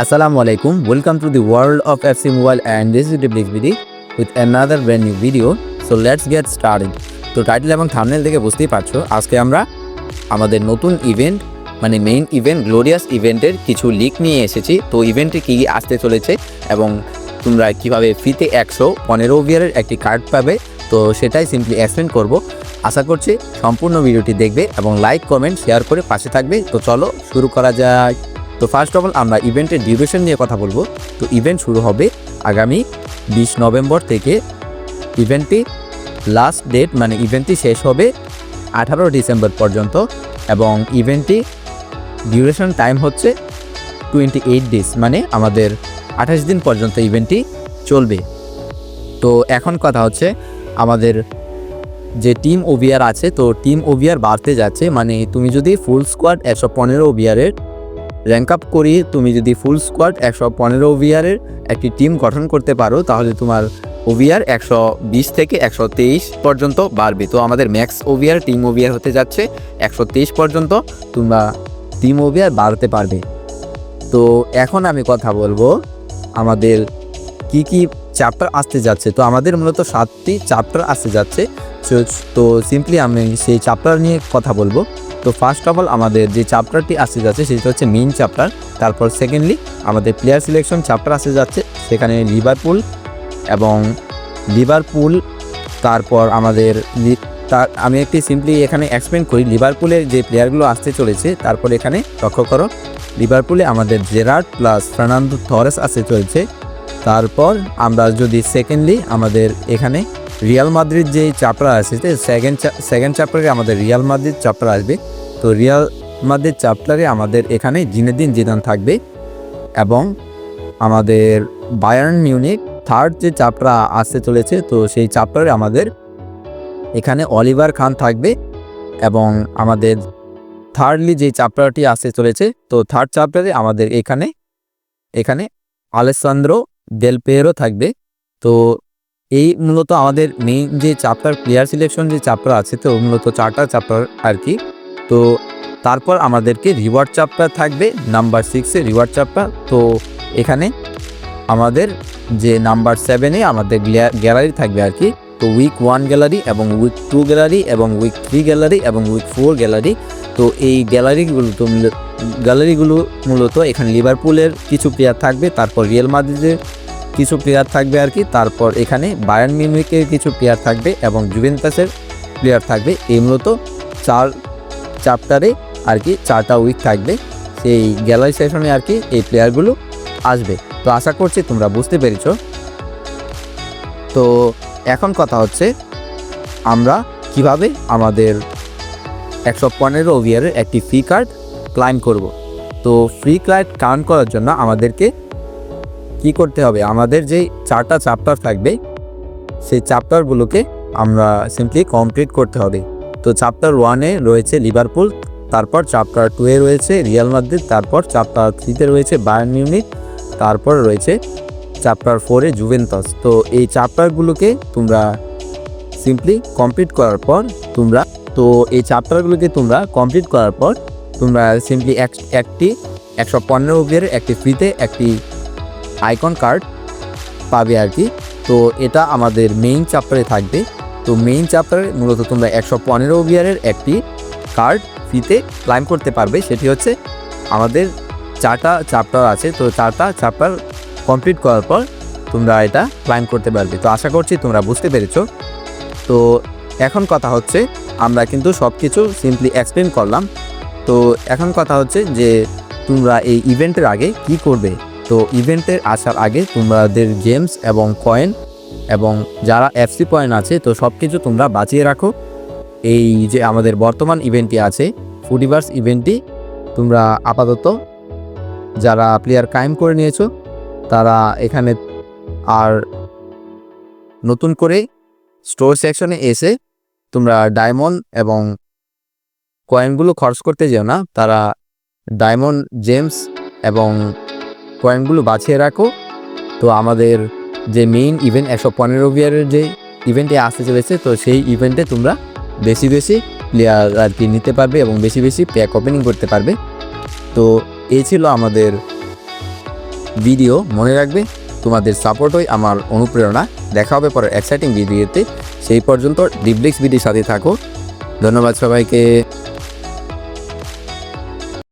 Assalamu alaikum. Welcome to the world of FC Mobile and this is Diblix BD with another brand new video. So, let's get started. তো title এবং thumbnail দেখে বুঝতেই পারছ, আজকে আমরা আমাদের নতুন ইভেন্ট মানে মেইন ইভেন্ট গ্লোরিয়াস ইভেন্টের কিছু লিক নিয়ে এসেছি তো ইভেন্টে কী কী আসতে চলেছে এবং তোমরা কীভাবে ফ্রিতে একশো পনেরো ওভিয়ারের একটি কার্ড পাবে, তো সেটাই সিম্পলি এক্সপ্লেন করব আশা করছি সম্পূর্ণ ভিডিওটি দেখবে এবং লাইক কমেন্ট শেয়ার করে পাশে থাকবে তো চলো শুরু করা যায় তো ফার্স্ট অফ অল আমরা ইভেন্টের ডিউরেশন নিয়ে কথা বলব। তো ইভেন্ট শুরু হবে আগামী বিশ নভেম্বর থেকে। ইভেন্টটি লাস্ট ডেট মানে ইভেন্টটি শেষ হবে আঠারো ডিসেম্বর পর্যন্ত। এবং ইভেন্টটি ডিউরেশন টাইম হচ্ছে টোয়েন্টি এইট ডেজ মানে আমাদের আঠাশ দিন পর্যন্ত ইভেন্টটি চলবে। তো এখন কথা হচ্ছে আমাদের যে টিম ওভিয়ার আছে, তো টিম ওভিয়ার বাড়তে যাচ্ছে। মানে তুমি যদি ফুল স্কোয়াড একশো পনেরো ওভিয়ারের র্যাঙ্ক আপ করিয়ে তুমি যদি ফুল স্কোয়াড একশো পনেরো ওভিয়ারের একটি টিম গঠন করতে পারো, তাহলে তোমার ওভিয়ার একশো বিশ থেকে একশো তেইশ পর্যন্ত বাড়বে। তো আমাদের ম্যাক্স ওভিয়ার টিম ওভিয়ার হতে যাচ্ছে, একশো তেইশ পর্যন্ত তোমরা টিম ওভিয়ার বাড়তে পারবে। তো এখন আমি কথা বলব আমাদের কি কি চ্যাপ্টার আসতে যাচ্ছে। তো আমাদের মূলত সাতটি চ্যাপ্টার আসতে যাচ্ছে, তো সিম্পলি আমি সেই চ্যাপ্টার নিয়ে কথা বলব। তো ফার্স্ট অফ অল আমাদের যে চ্যাপ্টারটি আসতে যাচ্ছে, সেটা হচ্ছে মেইন চ্যাপ্টার তারপর সেকেন্ডলি আমাদের প্লেয়ার সিলেকশন চ্যাপ্টার আসতে যাচ্ছে, সেখানে লিভারপুল এবং লিভারপুল তারপর আমাদের তার, আমি একটি সিম্পলি এখানে এক্সপ্লেন করি। লিভারপুলের যে প্লেয়ারগুলো আসতে চলেছে, তারপর এখানে লক্ষ্য করো লিভারপুলে আমাদের জেরার্ড প্লাস ফার্নান্দো থরেস আসতে চলেছে। তারপর আমরা যদি সেকেন্ডলি আমাদের এখানে রিয়াল মাদ্রিদ যে চ্যাপ্টার আছে সেকেন্ড সেকেন্ড চ্যাপ্টারে আমাদের রিয়াল মাদ্রিদ চ্যাপ্টার আসবে। তো রিয়াল মাদ্রিদ চ্যাপ্টারে আমাদের এখানে জিনেদিন জিদান থাকবে এবং আমাদের বায়ার্ন মিউনিক থার্ড যে চ্যাপ্টার আসতে চলেছে, তো সেই চ্যাপ্টারে আমাদের এখানে অলিভার খান থাকবে এবং আমাদের থার্ডলি যে চ্যাপ্টারটি আসতে চলেছে, তো থার্ড চ্যাপ্টারে আমাদের এখানে এখানে আলেসান্দ্রো বেলপেয়েরও থাকবে। তো এই মূলত আমাদের মেইন যে চ্যাপ্টার প্লেয়ার সিলেকশন যে চ্যাপ্টার আছে তো মূলত চারটা চ্যাপ্টার আর কি। তো তারপর আমাদেরকে রিওয়ার্ড চ্যাপ্টার থাকবে নাম্বার সিক্সে রিওয়ার্ড চ্যাপ্টার তো এখানে আমাদের যে নাম্বার সেভেনে আমাদের গ্যালারি থাকবে আর কি। তো উইক ওয়ান গ্যালারি এবং উইক টু গ্যালারি এবং উইক থ্রি গ্যালারি এবং উইক ফোর গ্যালারি তো এই গ্যালারিগুলো তো গ্যালারিগুলো মূলত এখানে লিভারপুলের কিছু প্লেয়ার থাকবে, তারপর রিয়েল মাদ্রিদের কিছু প্লেয়ার থাকবে আর কি। তারপর এখানে বায়ার্ন মিউনিকের কিছু প্লেয়ার থাকবে এবং জুভেন্টাসের প্লেয়ার থাকবে। এই মূলত চার চ্যাপ্টারে আর কি চারটা উইক থাকবে। সেই গ্যালারি সেশনে আর কি এই প্লেয়ারগুলো আসবে। তো আশা করছি তোমরা বুঝতে পেরেছ। তো এখন কথা হচ্ছে আমরা কীভাবে আমাদের একশো পনেরো ওভিয়ারের একটি ফ্রি কার্ড ক্লাইম করব। তো ফ্রি কার্ড কাউন্ট করার জন্য আমাদেরকে কি করতে হবে? আমাদের যে চারটা চ্যাপ্টার থাকবে, সেই চ্যাপ্টারগুলোকে আমরা সিম্পলি কমপ্লিট করতে হবে। তো চ্যাপ্টার ওয়ানে রয়েছে লিভারপুল তারপর চ্যাপ্টার টুয়ে রয়েছে রিয়াল মাদ্রিদ তারপর চ্যাপ্টার থ্রিতে রয়েছে বায়ার্ন মিউনিক তারপর রয়েছে চ্যাপ্টার ফোরে জুভেন্টাস তো এই চ্যাপ্টারগুলোকে তোমরা সিম্পলি কমপ্লিট করার পর তোমরা, তো এই চ্যাপ্টারগুলোকে তোমরা কমপ্লিট করার পর তোমরা সিম্পলি এক, একটি একশো পনেরো একটি ফ্রিতে একটি আইকন কার্ড পাবে আর কি। তো এটা আমাদের মেইন চ্যাপ্টারে থাকবে। তো মেইন চ্যাপ্টারে মূলত তোমরা একশো পনেরো ওভিয়ারের একটি কার্ড ফ্রিতে ক্লাইম করতে পারবে। সেটি হচ্ছে আমাদের চারটা চ্যাপ্টার আছে। তো চারটা চ্যাপ্টার কমপ্লিট করার পর তোমরা এটা ক্লাইম করতে পারবে। তো আশা করছি তোমরা বুঝতে পেরেছ। তো এখন কথা হচ্ছে, আমরা কিন্তু সব কিছু সিম্পলি এক্সপ্লেন করলাম। তো এখন কথা হচ্ছে যে তোমরা এই ইভেন্টের আগে কি করবে? তো ইভেন্টের আসার আগে তোমাদের গেমস এবং কয়েন এবং যারা এফসি পয়েন্ট আছে, তো সব কিছু তোমরা বাঁচিয়ে রাখো। এই যে আমাদের বর্তমান ইভেন্টটি আছে ফুডিভার্স ইভেন্টটি, তোমরা আপাতত যারা প্লেয়ার কায়েম করে নিয়েছো, তারা এখানে আর নতুন করে স্টোর সেকশনে এসে তোমরা ডায়মন্ড এবং কয়েনগুলো খরচ করতে যেও না। তারা ডায়মন্ড জেমস এবং কয়েনগুলো বাছিয়ে রাখো। তো আমাদের যে মেইন ইভেন্ট একশো পনেরো বিয়ারের যে ইভেন্টে আসতে চলেছে, তো সেই ইভেন্টে তোমরা বেশি বেশি প্লেয়ার আর কি নিতে পারবে এবং বেশি বেশি প্যাক ওপেনিং করতে পারবে। তো এই ছিল আমাদের ভিডিও মনে রাখবে, তোমাদের সাপোর্টই আমার অনুপ্রেরণা। দেখা হবে পরের এক্সাইটিং ভিডিওতে সেই পর্যন্ত ডিপ্লিক্স ভিডিওর সাথে থাকো। ধন্যবাদ সবাইকে।